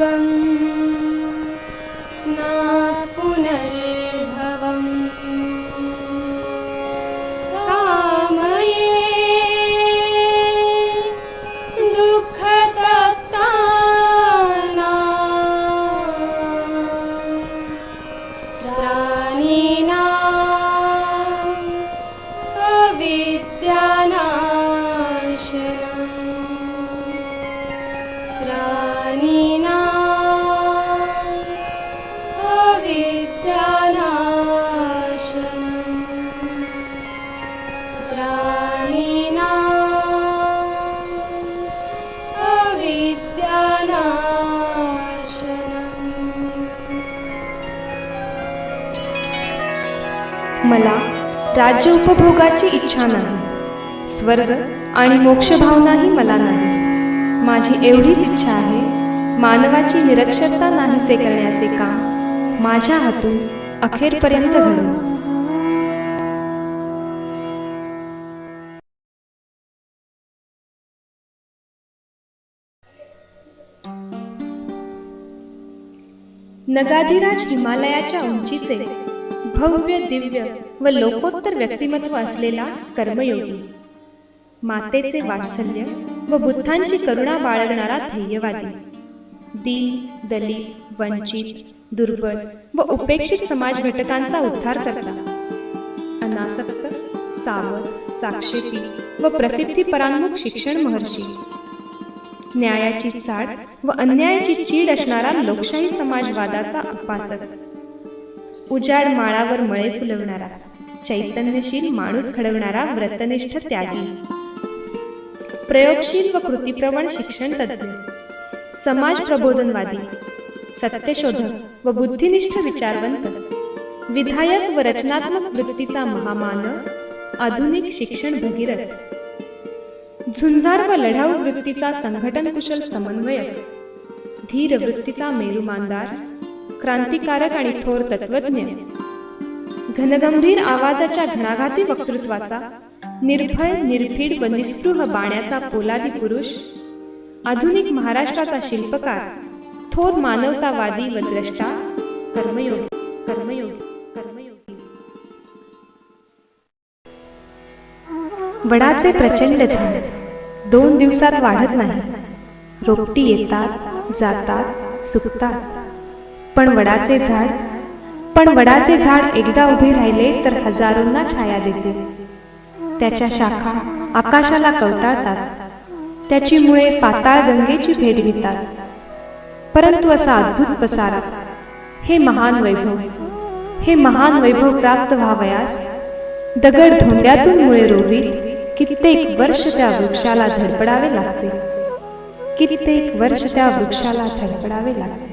गङ्ग मला राज्य उपभोगाची इच्छा नाही. स्वर्ग आणि मोक्ष भावनाही मला नाही. माझी एवढीच इच्छा आहे मानवाची निरक्षरता नाहीसे करण्याचे काम माझ्या हातून अखेरपर्यंत घडू नगाधिराज हिमालयाच्या उंचीचे भव्य दिव्य व लोकोत्तर व्यक्तिमत्व असलेला कर्मयोगी. मातेचे वात्सल्य व बुद्धांची करुणा बाळगणारा ध्येयवादी. दीन दलित वंचित दुर्बल व उपेक्षित समाज घटकांचा उद्धार करता. अनासक्त सावध साक्षेपी व प्रसिद्धी परांमुख शिक्षण महर्षी. न्यायाची चाड व अन्यायाची चीड असणारा लोकशाही समाजवादाचा उपासक उजाड माळावर मळे फुलवणारा चैतन्यशील माणूस घडवणारा व्रतनिष्ठ त्यागी. प्रयोगशील व कृतीप्रवण शिक्षण तज्ज्ञ समाज प्रबोधनवादी सत्यशोधक व बुद्धिनिष्ठ विचारवंत विधायक व रचनात्मक वृत्तीचा महामान आधुनिक शिक्षण भगीरथ. झुंजार व लढाऊ वृत्तीचा संघटन कुशल समन्वयक धीर वृत्तीचा मेरुमानदार क्रांतिकारक आणि थोर तत्वज्ञ. घनगंभीर आवाजाच्या घणाघाती वक्तृत्वाचा निर्भय निर्भीड व निस्पृह बाण्याचा पोलादी पुरुष आधुनिक महाराष्ट्राचा शिल्पकार थोर मानवतावादी व द्रष्टा कर्मयोगी कर्मयोगी कर्मयोगी. वडाचे प्रचंड झाड दोन दिवसात वाढत नाही. रोपटी येतात जातात सुकतात. पण वडाचे झाड पण वडाचे झाड एकदा उभे राहिले तर हजारोंना छाया देते. त्याच्या शाखा आकाशाला कवटाळतात त्याची मुळे पाताळ गंगेची भेट घेतात. परंतु असा अद्भुत पसारा हे महान वैभव हे महान वैभव प्राप्त व्हावयास दगड धोंड्यातून मुळे रोवीत कित्येक वर्ष त्या वृक्षाला धडपडावे लागते. कित्येक वर्ष त्या वृक्षाला धडपडावे लागते.